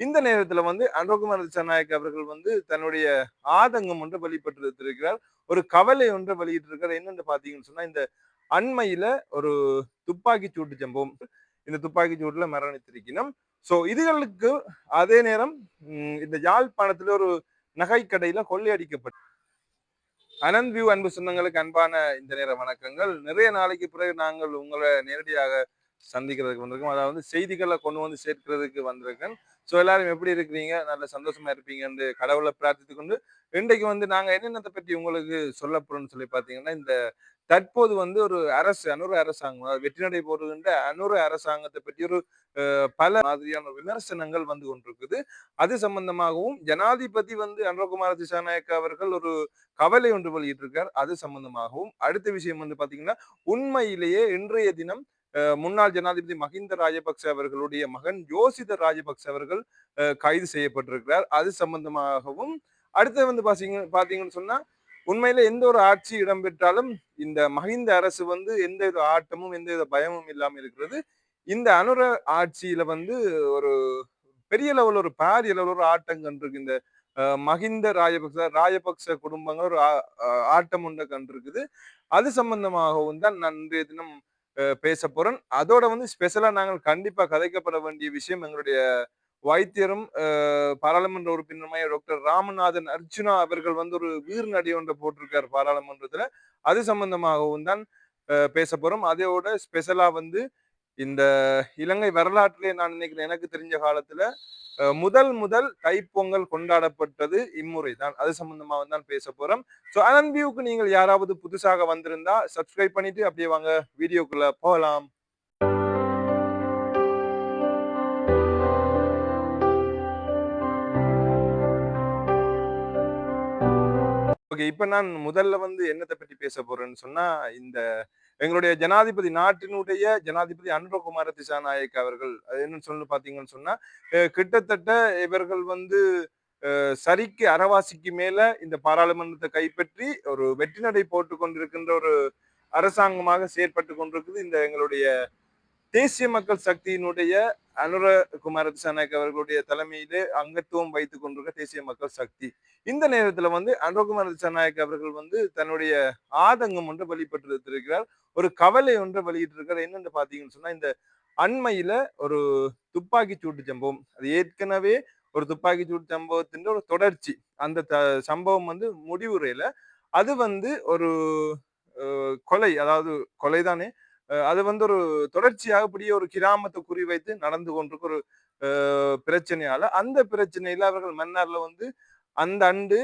இந்த நேரத்துல வந்து அனுரகுமார் திசாநாயக் அவர்கள் வந்து தன்னுடைய ஆதங்கம் ஒன்று வெளிப்பட்டிருக்கிறார் ஒரு கவலை வெளியிட்டு வெளியிட்டிருக்கிறார். என்னன்னு பாத்தீங்கன்னு சொன்னா இந்த அண்மையில ஒரு துப்பாக்கி சூட்டு சம்பவம். இந்த துப்பாக்கி சூட்டுல மரணித்திருக்கணும் சோ இதுகளுக்கு அதே நேரம் உம், இந்த யாழ்ப்பாணத்துல ஒரு நகை கடையில கொள்ளையடிக்கப்பட்டு அனந்த் வியூ அன்பு சொந்தங்களுக்கு அன்பான இந்த நேர வணக்கங்கள். நிறைய நாளைக்கு பிறகு நாங்கள் உங்களை நேரடியாக சந்திக்கிறதுக்கு வந்திருக்கோம். அதாவது செய்திகளை கொண்டு வந்து சேர்க்கிறதுக்கு வந்திருக்கேன். ஸோ எல்லாரும் எப்படி இருக்கிறீங்க? நல்ல சந்தோஷமா இருப்பீங்கன்னு கடவுளை பிரார்த்தித்து கொண்டு இன்றைக்கு வந்து நாங்க என்னென்னத்தை பற்றி உங்களுக்கு சொல்ல போறோம்னு சொல்லி பார்த்தீங்கன்னா இந்த தற்போது வந்து ஒரு அரசு அனுர அரசாங்கம் அதாவது வெற்றி போடுகின்ற அனுர அரசாங்கத்தை பற்றி ஒரு அஹ், பல மாதிரியான விமர்சனங்கள் வந்து கொண்டிருக்குது. அது சம்பந்தமாகவும் ஜனாதிபதி வந்து அனுரகுமார திசாநாயக்க அவர்கள் ஒரு கவலை ஒன்று வெளியிட்டிருக்கார். அது சம்பந்தமாகவும் அடுத்த விஷயம் வந்து பாத்தீங்கன்னா உண்மையிலேயே இன்றைய தினம் முன்னாள் ஜனாதிபதி மஹிந்த ராஜபக்ச அவர்களுடைய மகன் யோசித ராஜபக்ச அவர்கள் கைது செய்யப்பட்டிருக்கிறார். அது சம்பந்தமாகவும் அடுத்து வந்து பாத்தீங்க பாத்தீங்கன்னு சொன்னா உண்மையில எந்த ஒரு ஆட்சி இடம்பெற்றாலும் இந்த மஹிந்த அரசு வந்து எந்த வித ஆட்டமும் எந்த வித பயமும் இல்லாமல் இருக்கிறது. இந்த அனுர ஆட்சியில வந்து ஒரு பெரிய லெவல் ஒரு பாரிய லெவல் ஒரு ஆட்டம் கண்டிருக்கு. இந்த மஹிந்த ராஜபக்ச ராஜபக்ச குடும்பங்கள் ஒரு ஆட்டம் ஒன்று கண்டிருக்குது. அது சம்பந்தமாகவும் தான் நான் இன்றைய தினம் பேச போறேன் அதோட வந்து ஸ்பெஷலா நாங்கள் கண்டிப்பா கதைக்கப்பட வேண்டிய விஷயம் எங்களுடைய வைத்தியரும் பாராளுமன்ற உறுப்பினருമായ டாக்டர் ராமநாதன் அர்ஜுனா அவர்கள் வந்து ஒரு வீர் நடி ஒன்றை போட்டிருக்கார் பாராளுமன்றத்துல. அது சம்பந்தமாகவும் தான் பேச போறோம். அதோட ஸ்பெஷலா வந்து இந்த இலங்கை வரலாற்றிலே நான் நினைக்கிறேன் எனக்கு தெரிஞ்ச காலத்துல முதல் முதல் தைப்பொங்கல் கொண்டாடப்பட்டது இம்முறை தான் அது சம்பந்தமா தான் பேச போறோம். ஸோ அனன் வியூக்கு நீங்கள் யாராவது புதுசாக வந்திருந்தா சப்ஸ்கிரைப் பண்ணிட்டு அப்படியே வாங்க வீடியோக்குள்ள போகலாம். ஓகே இப்ப நான் முதல்ல வந்து என்னத்தை பற்றி பேச போறேன்னு சொன்னா இந்த எங்களுடைய ஜனாதிபதி நாட்டினுடைய ஜனாதிபதி அனுரகுமார திசாநாயக் அவர்கள் அது என்னன்னு சொல்லி பாத்தீங்கன்னு சொன்னா கிட்டத்தட்ட இவர்கள் வந்து சரிக்கு அறவாசிக்கு மேல இந்த பாராளுமன்றத்தை கைப்பற்றி ஒரு வெற்றி நடை போட்டு கொண்டிருக்கின்ற ஒரு அரசாங்கமாக செயற்பட்டு கொண்டிருக்குது இந்த எங்களுடைய தேசிய மக்கள் சக்தியினுடைய அனுர குமார திசாநாயக் அவர்களுடைய தலைமையிலே அங்கத்துவம் வைத்துக் கொண்டிருக்க தேசிய மக்கள் சக்தி. இந்த நேரத்துல வந்து அனுரகுமார திசாநாயக் அவர்கள் வந்து தன்னுடைய ஆதங்கம் ஒன்று வெளிப்பட்டிருக்கிறார். ஒரு கவலை ஒன்றை வெளியிட்டிருக்கிறார். என்னென்னு பாத்தீங்கன்னு சொன்னா இந்த அண்மையில ஒரு துப்பாக்கி சூட்டு சம்பவம். அது ஏற்கனவே ஒரு துப்பாக்கி சூட்டு சம்பவத்தின் ஒரு தொடர்ச்சி. அந்த த- சம்பவம் வந்து முடிவுரையில அது வந்து ஒரு கொலை அதாவது கொலைதானே அது வந்து ஒரு தொடர்ச்சியாக இப்படியே ஒரு கிராமத்தை குறிவைத்து நடந்து கொண்டிருக்க ஒரு பிரச்சனையால அந்த பிரச்சனையில அவர்கள் மன்னார்ல வந்து அந்த அண்டு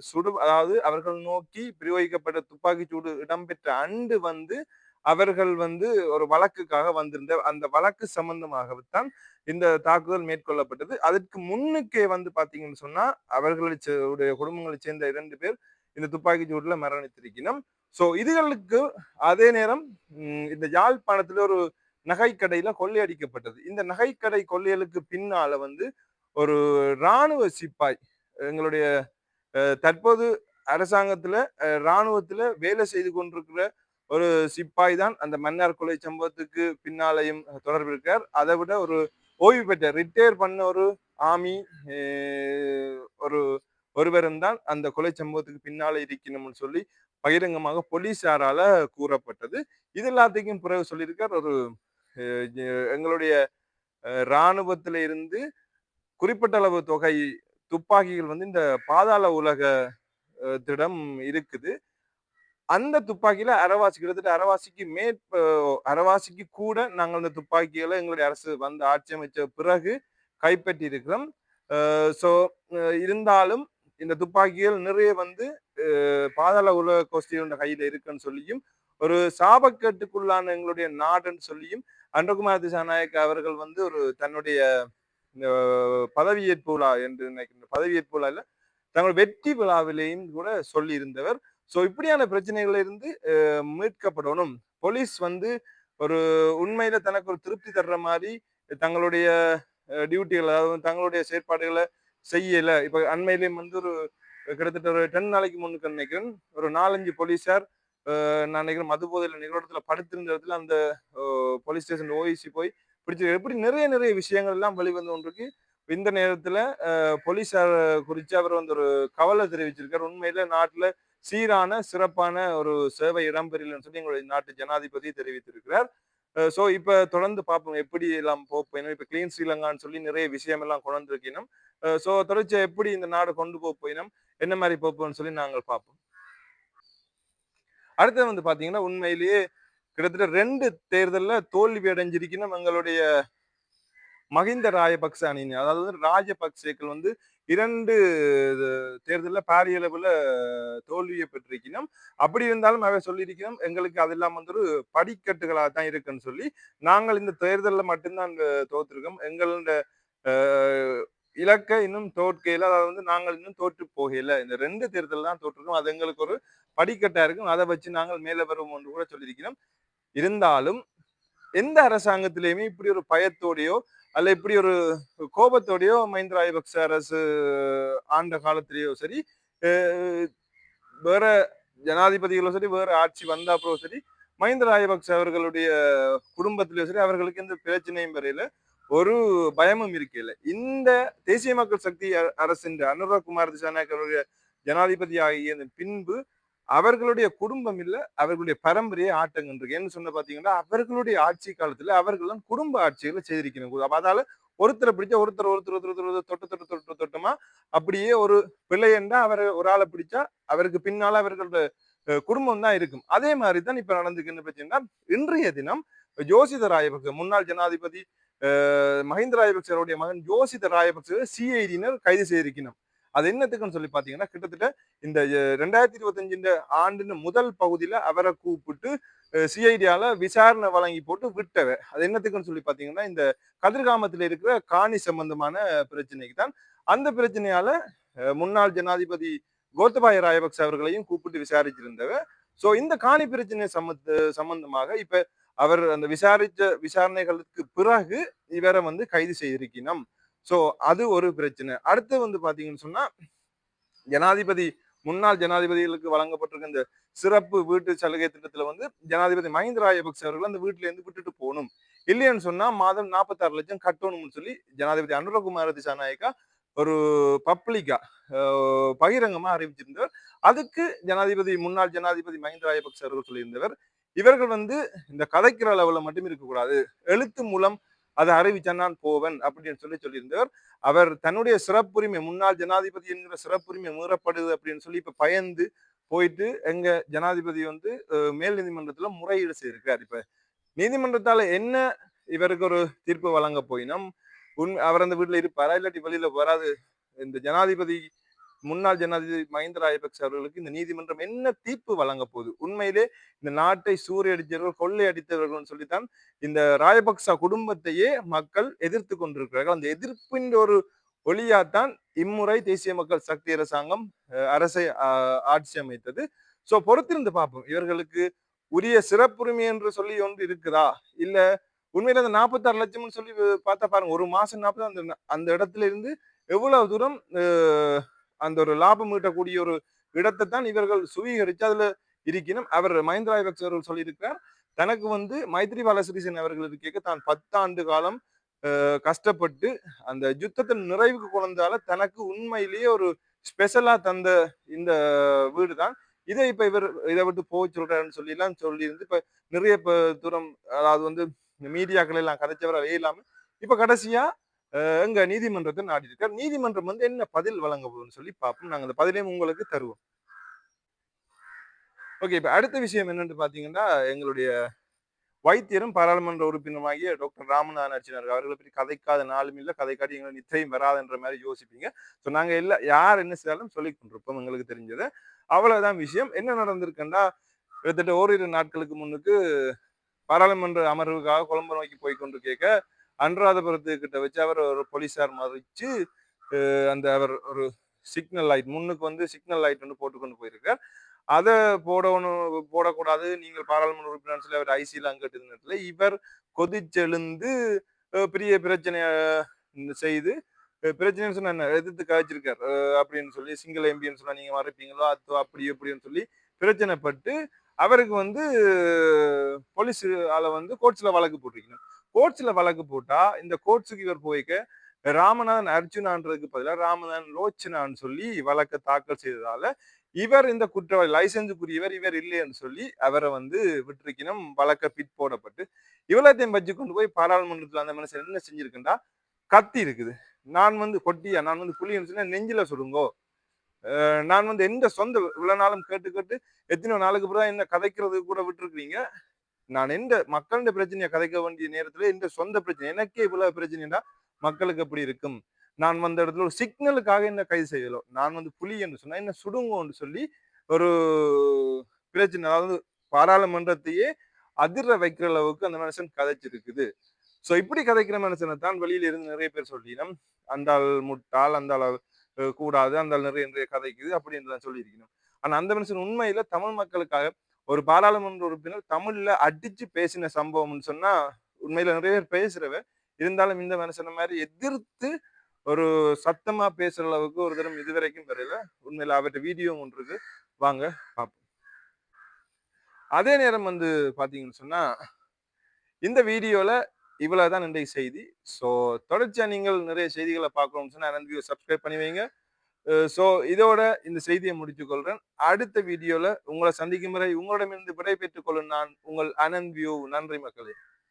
சுடு அதாவது அவர்கள் நோக்கி பிரயோகிக்கப்பட்ட துப்பாக்கி சூடு இடம்பெற்ற அண்டு வந்து அவர்கள் வந்து ஒரு வழக்குக்காக வந்திருந்த அந்த வழக்கு சம்பந்தமாகத்தான் இந்த தாக்குதல் மேற்கொள்ளப்பட்டது. அதற்கு முன்னுக்கே வந்து பாத்தீங்கன்னு சொன்னா அவர்களுடைய உடைய குடும்பங்களை சேர்ந்த இரண்டு பேர் இந்த துப்பாக்கி சூடுல மரணித்திருக்கணும் ஸோ இதுகளுக்கு அதே நேரம் இந்த யாழ்ப்பாணத்தில் ஒரு நகைக்கடையில கொள்ளையடிக்கப்பட்டது. இந்த நகைக்கடை கொள்ளையலுக்கு பின்னால வந்து ஒரு இராணுவ சிப்பாய் எங்களுடைய தற்போது அரசாங்கத்துல அஹ், இராணுவத்துல வேலை செய்து கொண்டிருக்கிற ஒரு சிப்பாய் தான் அந்த மன்னார் கொலை சம்பவத்துக்கு பின்னாலையும் தொடர்பு இருக்கார். அதை விட ஒரு ஓய்வு பெற்ற ரிட்டையர் பண்ண ஒரு ஆமி ஒரு ஒருவரும் தான் அந்த கொலை சம்பவத்துக்கு பின்னால இருக்கணும்னு சொல்லி பகிரங்கமாக போலீசாரால கூறப்பட்டது. இது எல்லாத்துக்கும் பிறகு சொல்லியிருக்கார். ஒரு எங்களுடைய இராணுவத்தில இருந்து குறிப்பிட்ட அளவு தொகை துப்பாக்கிகள் வந்து இந்த பாதாள உலக திடம் இருக்குது. அந்த துப்பாக்கியில அரவாசி கிட்டத்தட்ட அரவாசிக்கு மேற்ப அரவாசிக்கு கூட நாங்கள் அந்த துப்பாக்கிகளை எங்களுடைய அரசு வந்து ஆட்சி அமைச்ச பிறகு கைப்பற்றி இருக்கிறோம் ஸோ இருந்தாலும் இந்த துப்பாக்கிகள் நிறைய வந்து பாதாள உலக கோஷ்டிகளோட கையில இருக்குன்னு சொல்லியும் ஒரு சாபக்கட்டுக்குள்ளான எங்களுடைய நாடுன்னு சொல்லியும் அன்றகுமார் திசாநாயக் அவர்கள் வந்து ஒரு தன்னுடைய இந்த பதவியேற்பு விழா என்று நினைக்கின்ற பதவியேற்பு விழா இல்ல தங்கள் வெற்றி விழாவிலேயும் கூட சொல்லி இருந்தவர் ஸோ இப்படியான பிரச்சனைகள்ல இருந்து மீட்கப்படணும். போலீஸ் வந்து ஒரு உண்மையில தனக்கு ஒரு திருப்தி தர்ற மாதிரி தங்களுடைய டியூட்டிகள் அதாவது தங்களுடைய செயற்பாடுகளை செய்யல. இப்ப அண்மையிலே வந்து ஒரு கிட்டத்தட்ட ஒரு டென் நாளைக்கு முன்னுக்கு நினைக்கிறேன். ஒரு நாலஞ்சு போலீஸார் நான் நினைக்கிறேன் மது போதையில் நிகழ்ச்சியில படுத்திருந்த இடத்துல அந்த போலீஸ் ஸ்டேஷன் ஓய்சி போய் பிடிச்சி இப்படி நிறைய நிறைய விஷயங்கள் எல்லாம் வெளிவந்து ஒன்றுக்கு இந்த நேரத்துல போலீஸார் குறித்து அவர் வந்து ஒரு கவலை தெரிவிச்சிருக்கார். உண்மையில நாட்டுல சீரான சிறப்பான ஒரு சேவை இடம்பெறலன்னு சொல்லி எங்களுடைய நாட்டு ஜனாதிபதி தெரிவித்திருக்கிறார். ஸோ இப்போ தொடர்ந்து பார்ப்போம் எப்படி எல்லாம் போப்போம் இப்போ கிளீன் ஸ்ரீலங்கான்னு சொல்லி நிறைய விஷயம் எல்லாம் கொண்டு வந்திருக்கணும். ஸோ தொடர்ச்சி எப்படி இந்த நாடு கொண்டு போக போயினோம் என்ன மாதிரி போப்போம்னு சொல்லி நாங்கள் பார்ப்போம் அடுத்தது வந்து பார்த்தீங்கன்னா உண்மையிலேயே கிட்டத்தட்ட ரெண்டு தேர்தலில் தோல்வி அடைஞ்சிருக்கணும் எங்களுடைய மகிந்த ராஜபக்ச அணியினர் அதாவது வந்து ராஜபக்சேக்கள் வந்து இரண்டு தேர்தலில் பாரிய அளவில் தோல்வியை பெற்றிருக்கணும் அப்படி இருந்தாலும் அவை சொல்லியிருக்கணும் எங்களுக்கு அதெல்லாம் வந்து ஒரு படிக்கட்டுகளாக தான் இருக்குன்னு சொல்லி நாங்கள் இந்த தேர்தலில் மட்டும்தான் தோற்றிருக்கோம். எங்களோட அஹ், இலக்கை இன்னும் தோற்கையில அதாவது வந்து நாங்கள் இன்னும் தோற்று போகையில இந்த ரெண்டு தேர்தல் தான் தோற்றுருக்கோம். அது எங்களுக்கு ஒரு படிக்கட்டா இருக்கும். அதை வச்சு நாங்கள் மேலே வருவோம் என்று கூட சொல்லியிருக்கிறோம் இருந்தாலும் எந்த அரசாங்கத்திலையுமே இப்படி ஒரு பயத்தோடையோ அல்ல இப்படி ஒரு கோபத்தோடையோ மஹிந்திர ராஜபக்ச அரசு ஆண்ட காலத்திலேயோ சரி வேற ஜனாதிபதிகளோ சரி வேற ஆட்சி வந்த அப்புறம் சரி மஹிந்திர ராஜபக்ச அவர்களுடைய குடும்பத்திலோ சரி அவர்களுக்கு எந்த பிரச்சனையும் வரையில ஒரு பயமும் இருக்கையில. இந்த தேசிய மக்கள் சக்தி அரசின் அனுராக் குமார் திசாநாயக் அவருடைய ஜனாதிபதி ஆகிய பின்பு அவர்களுடைய குடும்பம் இல்ல அவர்களுடைய பரம்பரையை ஆட்டங்கன்றிருக்கு என்ன சொன்ன பாத்தீங்கன்னா அவர்களுடைய ஆட்சி காலத்துல அவர்கள் தான் குடும்ப ஆட்சிகளை செய்திருக்கணும். அப்ப அதால ஒருத்தரை பிடிச்சா ஒருத்தர் ஒருத்தர் ஒருத்தர் ஒருத்தர் தொட்டு தொட்டு தொட்டு தொட்டுமா? அப்படியே ஒரு பிள்ளையண்டா அவர் ஒரு ஆளை பிடிச்சா அவருக்கு பின்னால அவர்களோட குடும்பம் தான் இருக்கும். அதே மாதிரி தான் இப்ப நடந்துக்குன்னு பிரச்சனைனா இன்றைய தினம் ஜோசித ராயபக்ச முன்னாள் ஜனாதிபதி அஹ், மஹிந்த ராயபக்சருடைய மகன் ஜோசித ராயபக்ச சிஐடியினர் கைது செய்திருக்கணும். அது என்னத்துக்குன்னு சொல்லி பார்த்தீங்கன்னா கிட்டத்தட்ட இந்த ரெண்டாயிரத்தி இருபத்தஞ்சின் ஆண்டின் முதல் பகுதியில் அவரை கூப்பிட்டு சிஐடியால விசாரணை வழங்கி போட்டு விட்டவ. அது என்னத்துக்குன்னு சொல்லி பார்த்தீங்கன்னா இந்த கதிர்காமத்தில் இருக்கிற காணி சம்பந்தமான பிரச்சனைக்கு தான். அந்த பிரச்சனையால முன்னாள் ஜனாதிபதி கோத்தபாய ராயபக்ச அவர்களையும் கூப்பிட்டு விசாரிச்சிருந்தவ. ஸோ இந்த காணி பிரச்சனை சம்மந்த சம்பந்தமாக இப்ப அவர் அந்த விசாரிச்ச விசாரணைகளுக்கு பிறகு இவரை வந்து கைது செய்திருக்கணும் ஸோ அது ஒரு பிரச்சனை. அடுத்து வந்து பார்த்தீங்கன்னு சொன்னால் ஜனாதிபதி முன்னாள் ஜனாதிபதிகளுக்கு வழங்கப்பட்டிருக்க இந்த சிறப்பு வீட்டு சலுகை திட்டத்தில் வந்து ஜனாதிபதி மஹிந்த ராஜபக்ச அவர்கள் அந்த வீட்டிலேருந்து விட்டுட்டு போகணும். இல்லைன்னு சொன்னால் மாதம் நாற்பத்தாறு லட்சம் கட்டணும்னு சொல்லி ஜனாதிபதி அனுரகுமார திசாநாயக்கா ஒரு பப்ளிக்கா பகிரங்கமாக அறிவிச்சிருந்தவர். அதுக்கு ஜனாதிபதி முன்னாள் ஜனாதிபதி மஹிந்த ராஜபக்ச அவர்கள் சொல்லியிருந்தவர். இவர்கள் வந்து இந்த கதைக்கிற அளவில் மட்டும் இருக்கக்கூடாது. எழுத்து மூலம் அதை அறிவிச்சா நான் போவன் அப்படின்னு சொல்லி சொல்லியிருந்தவர். அவர் தன்னுடைய சிறப்புரிமை முன்னாள் ஜனாதிபதி என்கிற சிறப்புரிமை மீறப்படுது அப்படின்னு சொல்லி இப்ப பயந்து போயிட்டு எங்க ஜனாதிபதி வந்து மேல் நீதிமன்றத்துல முறையீடு செய்திருக்கார் இப்ப நீதிமன்றத்தால என்ன இவருக்கு ஒரு தீர்ப்பு வழங்க போயினோம் உண் அவர் அந்த வீட்டுல இருப்பாரா? இல்லாட்டி வெளியில வராது? இந்த ஜனாதிபதி முன்னாள் ஜனாதிபதி மஹிந்த ராஜபக்ச அவர்களுக்கு இந்த நீதிமன்றம் என்ன தீர்ப்பு வழங்க போகுது? உண்மையிலே இந்த நாட்டை சூறையடித்தவர்கள் கொள்ளையடித்தவர்கள் சொல்லித்தான் இந்த ராஜபக்ச குடும்பத்தையே மக்கள் எதிர்த்து கொண்டிருக்கிறார்கள். அந்த எதிர்ப்பின் ஒரு ஒளியாத்தான் இம்முறை தேசிய மக்கள் சக்தி அரசாங்கம் அரசை ஆட்சி அமைத்தது. சோ பொறுத்திருந்து பார்ப்போம். இவர்களுக்கு உரிய சிறப்புரிமை என்று சொல்லி ஒன்று இருக்குதா? இல்ல உண்மையில அந்த நாற்பத்தாறு லட்சம்னு சொல்லி பார்த்தா பாருங்க ஒரு மாசம் நாற்பது அந்த அந்த இடத்துல இருந்து எவ்வளவு தூரம் அந்த ஒரு லாபம் ஈட்டக்கூடிய ஒரு இடத்தை தான் இவர்கள் சுவீகரித்து அதில் இருக்கணும் அவர் மஹிந்த ராஜபக்ச அவர்கள் சொல்லியிருக்கிறார் தனக்கு வந்து மைத்ரிபால சிறிசேன் அவர்கள் இருக்க தான் பத்தாண்டு காலம் கஷ்டப்பட்டு அந்த யுத்தத்தின் நிறைவுக்கு கொண்டால தனக்கு உண்மையிலேயே ஒரு ஸ்பெஷலாக தந்த இந்த வீடு தான் இதை இப்போ இவர் இதை விட்டு போக சொல்கிறாருன்னு சொல்லிலாம் சொல்லியிருந்து இப்போ நிறைய இப்போ தூரம் அதாவது வந்து மீடியாக்கள் எல்லாம் கதைச்சவர் அதே இல்லாமல் இப்போ கடைசியாக எங்க நீதிமன்றத்தை நாடிருக்கார் நீதிமன்றம் வந்து என்ன பதில் வழங்க போகுதுன்னு சொல்லி பார்ப்போம். நாங்கள் அந்த பதிலையும் உங்களுக்கு தருவோம். ஓகே இப்ப அடுத்த விஷயம் என்னன்னு பாத்தீங்கன்னா எங்களுடைய வைத்தியரும் பாராளுமன்ற உறுப்பினருமாகிய டாக்டர் ராமநாதன் அர்ச்சனர் அவர்களை பற்றி கதைக்காத நாளும் இல்லை கதை காட்டி எங்களை நிச்சயம் வராதுன்ற மாதிரி யோசிப்பீங்க. ஸோ நாங்க இல்லை யார் என்ன செய்தாலும் சொல்லிக் கொண்டிருப்போம் எங்களுக்கு தெரிஞ்சது. அவ்வளவுதான் விஷயம். என்ன நடந்திருக்குன்னா கிட்டத்தட்ட ஓரிரு நாட்களுக்கு முன்னுக்கு பாராளுமன்ற அமர்வுக்காக கொழும்பு நோக்கி போய் கொண்டு கேட்க அனுராதபுரத்து கிட்ட வச்சு அவர் ஒரு போலீஸார் மறிச்சு அந்த அவர் ஒரு சிக்னல் லைட் முன்னுக்கு வந்து சிக்னல் லைட் வந்து போட்டுக்கொண்டு போயிருக்கார். அதை போடணும் போடக்கூடாது. நீங்கள் பாராளுமன்ற உறுப்பினர் சொல்லி அவர் ஐசியில் அங்கிட்டு நேரத்தில் இவர் கொதிச்செழுந்து பெரிய பிரச்சனையை செய்து பிரச்சனைன்னு சொன்னா என்ன? எதிர்த்து காய்ச்சிருக்கார் அப்படின்னு சொல்லி சிங்கிள் எம்பின்னு சொன்னா நீங்க மறைப்பீங்களோ அது அப்படி அப்படின்னு சொல்லி பிரச்சனைப்பட்டு அவருக்கு வந்து போலீஸ் ஆளை வந்து கோர்ட்ஸ்ல வழக்கு போட்டிருக்கணும். கோர்ட்ஸ்ல வழக்கு போட்டா இந்த கோர்ட்ஸுக்கு இவர் போய்க்க ராமநாதன் அர்ஜுனான்றதுக்கு பதிலாக ராமநாதன் லோச்சனான்னு சொல்லி வழக்க தாக்கல் செய்ததால இவர் இந்த குற்றவாளி லைசன்ஸுக்குரியவர் இவர் இல்லைன்னு சொல்லி அவரை வந்து விட்டிருக்கணும். வழக்க பிட் போடப்பட்டு இவ்வளோத்தையும் வச்சு கொண்டு போய் பாராளுமன்றத்தில் அந்த மனுஷன் என்ன செஞ்சிருக்குண்டா? கத்தி இருக்குது. நான் வந்து கொட்டியா? நான் வந்து புலின்னு சொன்னா நெஞ்சில சுடுங்கோ. நான் வந்து எந்த சொந்த இவ்வளோ நாளும் கேட்டு கேட்டு எத்தனை நாளுக்கு பிறகு என்ன கதைக்கிறது கூட விட்டுருக்குறீங்க? நான் எந்த மக்களுடைய பிரச்சனையை கதைக்க வேண்டிய நேரத்துல எந்த சொந்த பிரச்சனை எனக்கே இவ்வளவு பிரச்சனைடா மக்களுக்கு எப்படி இருக்கும்? நான் வந்த இடத்துல ஒரு சிக்னலுக்காக என்ன கைது செய்யலோ நான் வந்து புலி என்று சொன்னா என்ன சுடுங்கோன்னு சொல்லி ஒரு பிரச்சனை அதாவது பாராளுமன்றத்தையே அதிர வைக்கிற அளவுக்கு அந்த மனுஷன் கதைச்சிருக்குது. ஸோ இப்படி கதைக்கிற மனுஷனை தான் வெளியில இருந்து நிறைய பேர் சொல்லினோம். அந்த ஆள் முட்டாள் அந்த ஆள் கூடாது அந்த நிறைய நிறைய கதைக்குது அப்படின்னு சொல்லியிருக்கணும். ஆனா அந்த மனுஷன் உண்மையில தமிழ் மக்களுக்காக ஒரு பாராளுமன்ற உறுப்பினர் தமிழ்ல அடிச்சு பேசின சம்பவம்னு சொன்னா உண்மையில நிறைய பேர் பேசுறவ இருந்தாலும் இந்த மனுஷனை மாதிரி எதிர்த்து ஒரு சத்தமா பேசுற அளவுக்கு ஒரு தரம் இதுவரைக்கும் வரையில உண்மையில அவர்கிட்ட வீடியோ ஒன்று இருக்கு. வாங்க பார்ப்போம். அதே நேரம் வந்து பாத்தீங்கன்னு சொன்னா இந்த வீடியோல இவ்வளவுதான் இன்றைக்கு செய்தி. ஸோ தொடர்ச்சியா நீங்கள் நிறைய செய்திகளை பார்க்கணும்னு சொன்னா சப்ஸ்கிரைப் பண்ணி வைங்க. ஸோ இதோட இந்த செய்தியை முடித்துக்கொள்கிறேன் அடுத்த வீடியோவில் உங்களை சந்திக்கும் வரை உங்களிடமிருந்து விடைபெற்றுக் கொள்ளும் நான் உங்கள் அனந்த் வியூ நன்றி மக்களே.